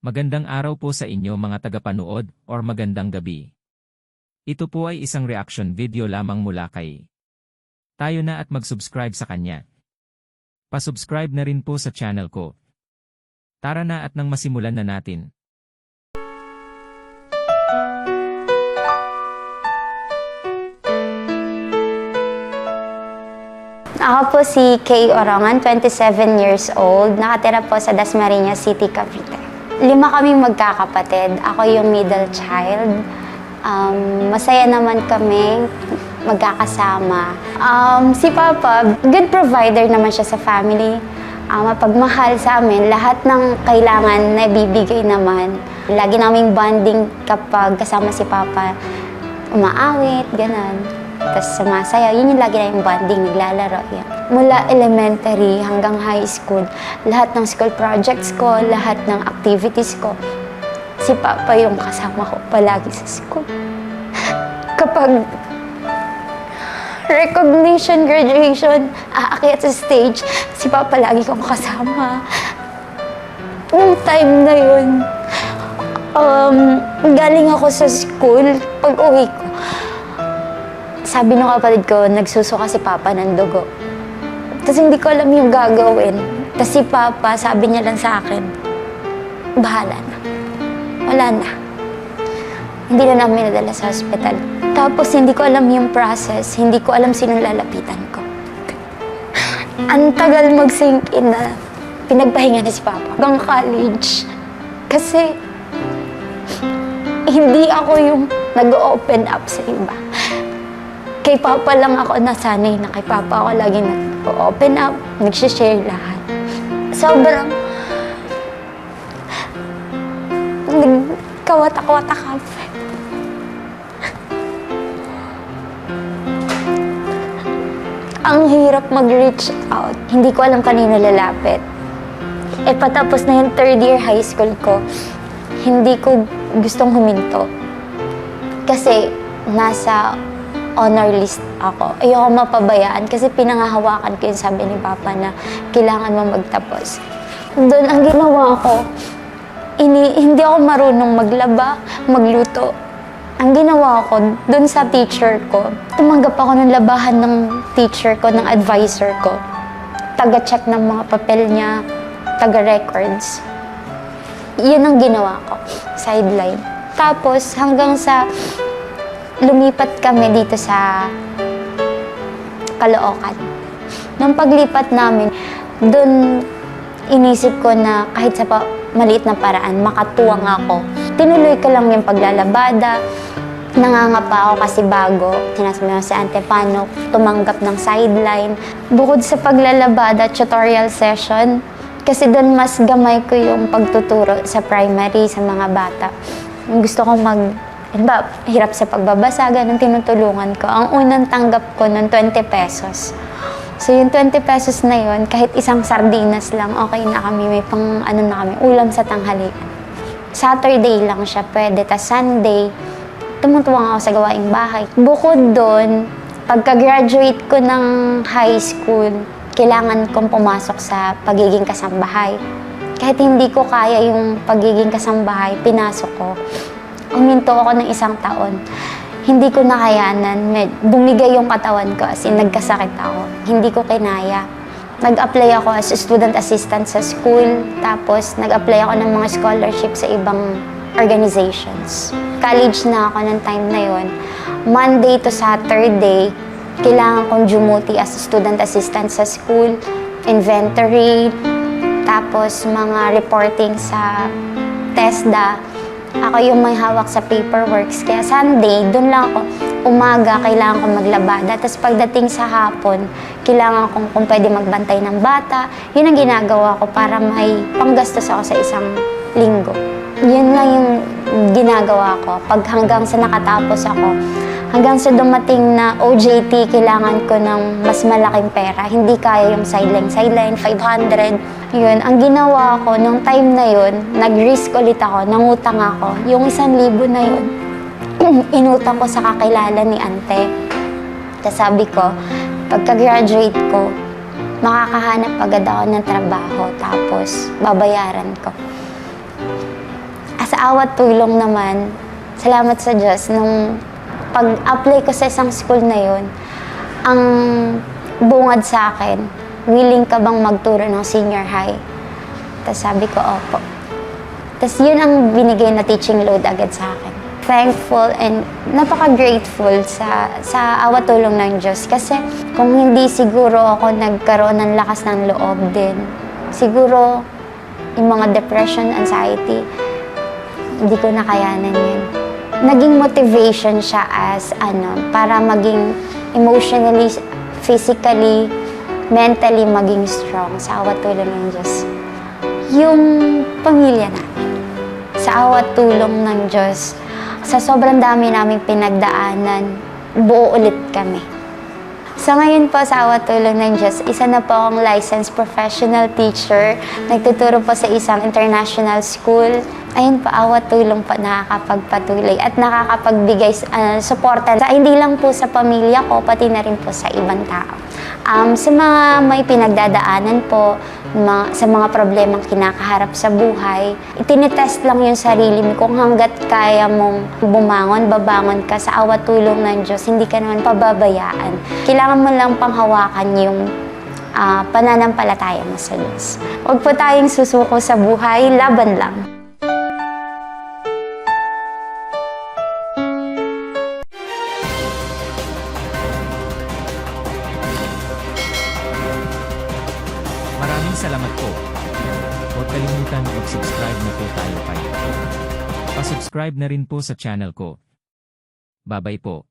Magandang araw po sa inyo mga tagapanood or magandang gabi. Ito po ay isang reaction video lamang mula kay tayo na at mag-subscribe sa kanya. Pasubscribe na rin po sa channel ko. Tara na at nang masimulan na natin. Ako po si Kay Orongan, 27 years old. Nakatira po sa Dasmariñas City, Cavite. Lima kaming magkakapatid. Ako yung middle child. Um, masaya naman kami magkakasama. Um, si Papa, good provider naman siya sa family. Uh, mapagmahal sa amin. Lahat ng kailangan na bibigay naman. Lagi naming bonding kapag kasama si Papa. Umaawit, ganun. Tapos sumasaya, yun yung lagi na yung bonding, naglalaro. Yan. Mula elementary hanggang high school, lahat ng school projects ko, lahat ng activities ko, si Papa yung kasama ko palagi sa school. Kapag recognition, graduation, aakyat sa stage, si Papa lagi kong kasama. Nung time na yun, um, galing ako sa school, pag uwi ko, sabi ng kapatid ko, nagsusuka si Papa ng dugo. Tapos hindi ko alam yung gagawin. Tapos si Papa, sabi niya lang sa akin, bahala na. Wala na. Hindi na namin nadala sa hospital. Tapos hindi ko alam yung process, hindi ko alam sinong lalapitan ko. Ang tagal mag-sink in na pinagpahinga na si Papa. Hanggang college. Kasi hindi ako yung nag-open up sa iba kay Papa lang ako nasanay na kay Papa ako lagi nag-open up, nag-share lahat. Sobrang nagkawatak-watak. Ang hirap mag-reach out. Hindi ko alam kanino lalapit. Eh patapos na yung third year high school ko, hindi ko gustong huminto. Kasi nasa honor list ako. Ayoko mapabayaan kasi pinangahawakan ko yung sabi ni Papa na kailangan mo magtapos. Doon ang ginawa ko, ini, hindi ako marunong maglaba, magluto. Ang ginawa ko, doon sa teacher ko, tumanggap ako ng labahan ng teacher ko, ng advisor ko. Taga-check ng mga papel niya, taga-records. Yun ang ginawa ko, sideline. Tapos hanggang sa lumipat kami dito sa Caloocan. Nung paglipat namin, doon inisip ko na kahit sa pa, maliit na paraan, makatuwang ako. Tinuloy ko lang yung paglalabada. Nangangapa ako kasi bago. Sinasabi mo si Ante paano tumanggap ng sideline. Bukod sa paglalabada, tutorial session, kasi doon mas gamay ko yung pagtuturo sa primary, sa mga bata. Gusto kong mag Diba, hirap sa pagbabasa, ganun tinutulungan ko. Ang unang tanggap ko ng 20 pesos. So yung 20 pesos na yun, kahit isang sardinas lang, okay na kami. May pang ano na kami, ulam sa tanghalian. Saturday lang siya pwede. Tapos Sunday, tumutuwang ako sa gawaing bahay. Bukod doon, pagka-graduate ko ng high school, kailangan kong pumasok sa pagiging kasambahay. Kahit hindi ko kaya yung pagiging kasambahay, pinasok ko uminto ako ng isang taon. Hindi ko nakayanan. Med- bumigay yung katawan ko as in nagkasakit ako. Hindi ko kinaya. Nag-apply ako as student assistant sa school. Tapos nag-apply ako ng mga scholarship sa ibang organizations. College na ako ng time na yon. Monday to Saturday, kailangan kong dumuti as student assistant sa school, inventory, tapos mga reporting sa TESDA, ako yung may hawak sa paperworks. Kaya Sunday, doon lang ako. Umaga, kailangan kong maglabada. Tapos pagdating sa hapon, kailangan kong kung pwede magbantay ng bata. Yun ang ginagawa ko para may panggastos ako sa isang linggo. Yun lang yung ginagawa ko. Pag hanggang sa nakatapos ako, hanggang sa dumating na OJT, kailangan ko ng mas malaking pera. Hindi kaya yung sideline. Sideline, 500. Yun, ang ginawa ko nung time na yun, nag-risk ulit ako, nangutang ako. Yung isang libo na yun, inutang ko sa kakilala ni ante. Tapos sabi ko, pagka-graduate ko, makakahanap agad ako ng trabaho, tapos babayaran ko. sa awat tulong naman, salamat sa Diyos, nung pag-apply ko sa isang school na yun, ang bungad sa akin, willing ka bang magturo ng senior high? Tapos sabi ko, opo. Tapos yun ang binigay na teaching load agad sa akin. Thankful and napaka-grateful sa, sa awa tulong ng Diyos. Kasi kung hindi siguro ako nagkaroon ng lakas ng loob din, siguro yung mga depression, anxiety, hindi ko nakayanan yun. Naging motivation siya as ano, para maging emotionally, physically, mentally maging strong sa awa tulong ng Diyos. Yung pamilya namin sa awat tulong ng Diyos, sa sobrang dami naming pinagdaanan, buo ulit kami. Sa ngayon po sa awat tulong ng Diyos, isa na po akong licensed professional teacher. Nagtuturo po sa isang international school. Ayun po, awat tulong po nakakapagpatuloy at nakakapagbigay uh, suporta sa hindi lang po sa pamilya ko, pati na rin po sa ibang tao. Um, sa mga may pinagdadaanan po, mga, sa mga problemang kinakaharap sa buhay, itinitest lang yung sarili mo kung hanggat kaya mong bumangon, babangon ka sa awat tulong ng Diyos, hindi ka naman pababayaan. Kailangan mo lang panghawakan yung ah, pananampalataya mo sa Diyos. Huwag po tayong susuko sa buhay, laban lang. Salamat po. Huwag kalimutan mag-subscribe na po tayo kayo. Pasubscribe na rin po sa channel ko. Babay po.